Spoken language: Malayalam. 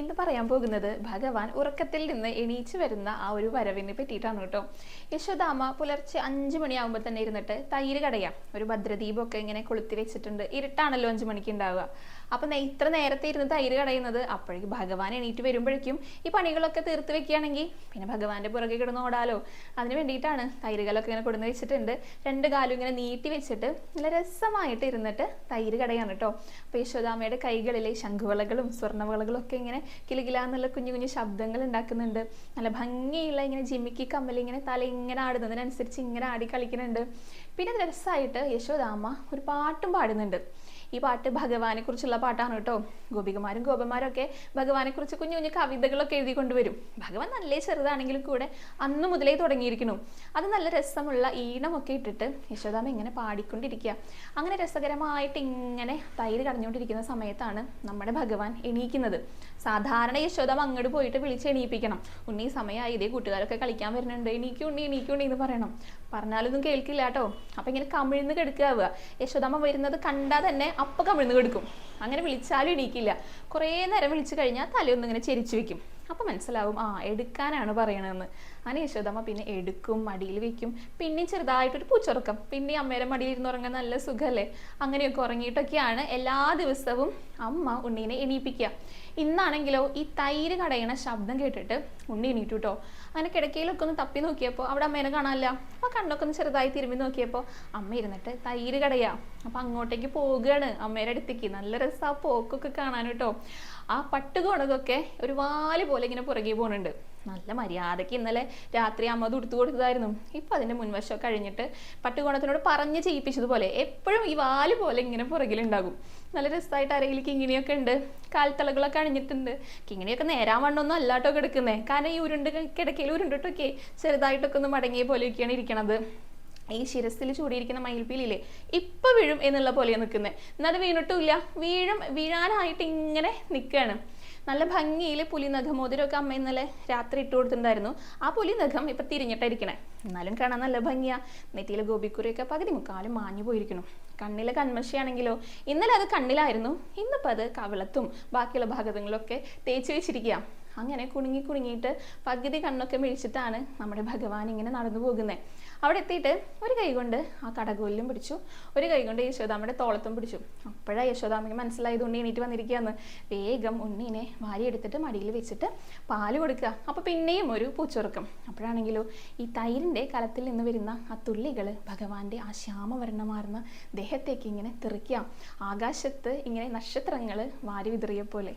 ഇന്ന് പറയാൻ പോകുന്നത് ഭഗവാൻ ഉറക്കത്തിൽ നിന്ന് എണീച്ചു വരുന്ന ആ ഒരു വരവിനെ പറ്റിയിട്ടാണ് കേട്ടോ. യശോദാമ പുലർച്ചെ അഞ്ചു മണിയാകുമ്പോൾ തന്നെ ഇരുന്നിട്ട് തൈര് കടയാം. ഒരു ഭദ്രദീപമൊക്കെ ഇങ്ങനെ കൊളുത്തി വെച്ചിട്ടുണ്ട്. ഇരുട്ടാണല്ലോ അഞ്ചു മണിക്ക് ഉണ്ടാവുക അപ്പൊ ഇത്ര നേരത്തെ ഇരുന്ന് തൈര് കടയുന്നത് അപ്പോഴേക്കും ഭഗവാൻ എണീറ്റ് വരുമ്പോഴേക്കും ഈ പണികളൊക്കെ തീർത്ത് വെക്കുകയാണെങ്കിൽ പിന്നെ ഭഗവാന്റെ പുറകെ കിടന്ന് ഓടാലോ. അതിന് വേണ്ടിയിട്ടാണ് തൈരുകളൊക്കെ ഇങ്ങനെ കൊടുന്ന് വെച്ചിട്ടുണ്ട്. രണ്ട് കാലും ഇങ്ങനെ നീട്ടി വെച്ചിട്ട് നല്ല രസമായിട്ട് ഇരുന്നിട്ട് തൈര് കടയാണ് കേട്ടോ. അപ്പൊ യശോദാമയുടെ കൈകളിലെ ശംഖുവളകളും സ്വർണവളകളും ഒക്കെ ഇങ്ങനെ കിലുകിലാന്നുള്ള കുഞ്ഞു കുഞ്ഞു ശബ്ദങ്ങൾ ഉണ്ടാക്കുന്നുണ്ട്. നല്ല ഭംഗിയുള്ള ഇങ്ങനെ ജിമ്മിക്ക് കമ്മൽ ഇങ്ങനെ തല ഇങ്ങനെ ആടുന്നതിനനുസരിച്ച് ഇങ്ങനെ ആടി കളിക്കുന്നുണ്ട്. പിന്നെ രസമായിട്ട് യശോദാമ്മ ഒരു പാട്ടും പാടുന്നുണ്ട്. ഈ പാട്ട് ഭഗവാനെ കുറിച്ചുള്ള പാട്ടാണ് കേട്ടോ. ഗോപികമാരും ഗോപന്മാരും ഒക്കെ ഭഗവാനെ കുറിച്ച് കുഞ്ഞു കുഞ്ഞു കവിതകളൊക്കെ എഴുതി കൊണ്ടുവരും. ഭഗവാൻ നല്ല ചെറുതാണെങ്കിലും കൂടെ അന്ന് മുതലേ തുടങ്ങിയിരിക്കുന്നു. അത് നല്ല രസമുള്ള ഈണമൊക്കെ ഇട്ടിട്ട് യശോദാമ്മ ഇങ്ങനെ പാടിക്കൊണ്ടിരിക്കുക. അങ്ങനെ രസകരമായിട്ട് ഇങ്ങനെ തൈര് കടഞ്ഞുകൊണ്ടിരിക്കുന്ന സമയത്താണ് നമ്മുടെ ഭഗവാൻ എണീക്കുന്നത്. സാധാരണ യശോദ അങ്ങോട്ട് പോയിട്ട് വിളിച്ച് എണീപ്പിക്കണം ഉണ്ണി സമയമായി ഇതേ കൂട്ടുകാരൊക്കെ കളിക്കാൻ വരുന്നുണ്ട്. എനിക്ക് ഉണ്ണി എനിക്ക് ഉണ്ണി എന്ന് പറയണം. പറഞ്ഞാലൊന്നും കേൾക്കില്ല കേട്ടോ അപ്പൊ ഇങ്ങനെ കമിഴ്ന്ന് കെടുക്കാവുക. യശോദമ്മ വരുന്നത് കണ്ടാൽ തന്നെ അപ്പൊ കമിഴ്ന്ന് കെടുക്കും. അങ്ങനെ വിളിച്ചാലും എണീക്കില്ല. കുറേ നേരം വിളിച്ചു കഴിഞ്ഞാൽ തലയൊന്നും ഇങ്ങനെ ചെരിച്ചു വെക്കും. അപ്പൊ മനസ്സിലാവും ആ എടുക്കാനാണ് പറയണതെന്ന്. അങ്ങനെ യശോദമ്മ പിന്നെ എടുക്കും മടിയിൽ വെക്കും. പിന്നെയും ചെറുതായിട്ടൊരു പൂച്ചുറക്കം. പിന്നെ അമ്മേരെ മടിയിൽ ഇരുന്ന് ഉറങ്ങാൻ നല്ല സുഖമല്ലേ അങ്ങനെയൊക്കെ ഉറങ്ങിയിട്ടൊക്കെയാണ് എല്ലാ ദിവസവും അമ്മ ഉണ്ണീനെ എണീപ്പിക്കുക. ഇന്നാണെങ്കിലോ ഈ തൈര് കടയണ ശബ്ദം കേട്ടിട്ട് ഉണ്ണി എണീറ്റു കേട്ടോ അങ്ങനെ കിടക്കയിലൊക്കെ ഒന്ന് തപ്പി നോക്കിയപ്പോൾ അവിടെ അമ്മേനെ കാണാനില്ല. അപ്പോൾ കണ്ണൊക്കെ ഒന്ന് ചെറുതായി തിരുമ്പി നോക്കിയപ്പോൾ അമ്മ ഇരുന്നിട്ട് തൈര് കടയാ. അപ്പോൾ അങ്ങോട്ടേക്ക് പോവുകയാണ് അമ്മേരെ അടുത്തേക്ക്. നല്ല രസമാണ് പോക്കൊക്കെ കാണാൻ കേട്ടോ. ആ പട്ടുകോണകൊക്കെ ഒരു വാൽ പോലെ ഇങ്ങനെ പുറകെ പോകുന്നുണ്ട് നല്ല മര്യാദയ്ക്ക് ഇന്നലെ രാത്രി അമ്മ തുടുത്തു കൊടുത്തതായിരുന്നു. ഇപ്പൊ അതിന്റെ മുൻവശം കഴിഞ്ഞിട്ട് പട്ടുകോണത്തിനോട് പറഞ്ഞ് ചെയ്യിപ്പിച്ചതുപോലെ എപ്പോഴും ഈ വാൽ പോലെ ഇങ്ങനെ പുറകിലുണ്ടാകും. നല്ല രസമായിട്ട് അരയിൽ കിങ്ങിണിയൊക്കെ ഉണ്ട്. കാൽത്തളകളൊക്കെ അണിഞ്ഞിട്ടുണ്ട്. കിങ്ങിണിയൊക്കെ നേരാൻ വണ്ണൊന്നും അല്ലാട്ടോ കിടക്കുന്നേ. കാരണം ഈ ഉരുണ്ട് കിടക്കയിൽ ഉരുണ്ടിട്ടൊക്കെ ചെറുതായിട്ടൊക്കെ ഒന്ന് മടങ്ങിയ പോലെയൊക്കെയാണ് ഇരിക്കണത്. ഈ ശിരസിൽ ചൂടിയിരിക്കുന്ന മയിൽപ്പീലില്ലേ ഇപ്പൊ വീഴും എന്നുള്ള പോലെയാണ് നിൽക്കുന്നത് എന്നാൽ വീണിട്ടുമില്ല വീഴും വീഴാനായിട്ട് ഇങ്ങനെ നിൽക്കുകയാണ് നല്ല ഭംഗിയിൽ പുലി നഖമോതിരമൊക്കെ അമ്മ ഇന്നലെ രാത്രി ഇട്ട് കൊടുത്തിട്ടുണ്ടായിരുന്നു. ആ പുലി നഖം ഇപ്പൊ തിരിഞ്ഞിട്ടായിരിക്കണേ എന്നാലും കാണാൻ നല്ല ഭംഗിയാ. നെറ്റിയിൽ ഗോപിക്കുറിയൊക്കെ പകുതി മുക്കാലും മാഞ്ഞു പോയിരിക്കുന്നു. കണ്ണിലെ കൺമഷിയാണെങ്കിലോ ഇന്നലെ അത് കണ്ണിലായിരുന്നു. ഇന്നിപ്പോൾ അത് കവിളത്തും ബാക്കിയുള്ള ഭാഗങ്ങളിലൊക്കെ തേച്ച് വെച്ചിരിക്കുക അങ്ങനെ കുണുങ്ങി കുണുങ്ങിയിട്ട് പകുതി കണ്ണൊക്കെ മിഴിച്ചിട്ടാണ് നമ്മുടെ ഭഗവാൻ ഇങ്ങനെ നടന്നു പോകുന്നത് അവിടെ എത്തിയിട്ട് ഒരു കൈ കൊണ്ട് ആ കടകൂലിലും പിടിച്ചു. ഒരു കൈ കൊണ്ട് യശോദാമ്മയുടെ തോളത്തും പിടിച്ചു. അപ്പോഴാണ് യശോദാമ്മയ്ക്ക് മനസ്സിലായത് ഉണ്ണി എണീറ്റ് വന്നിരിക്കുകയെന്ന് വേഗം ഉണ്ണീനെ വാരിയെടുത്തിട്ട് മടിയിൽ വെച്ചിട്ട് പാൽ കൊടുക്കുക. അപ്പോൾ പിന്നെയും ഒരു പൂച്ചുറക്കം. അപ്പോഴാണെങ്കിലോ ഈ തൈരിന്റെ കലത്തിൽ നിന്ന് വരുന്ന ആ തുള്ളികൾ ഭഗവാന്റെ ആ ശ്യാമവർണമാർന്ന ദേഹത്തേക്ക് ഇങ്ങനെ തെറിക്കുക. ആകാശത്ത് ഇങ്ങനെ നക്ഷത്രങ്ങൾ വാരി വിതറിയ പോലെ.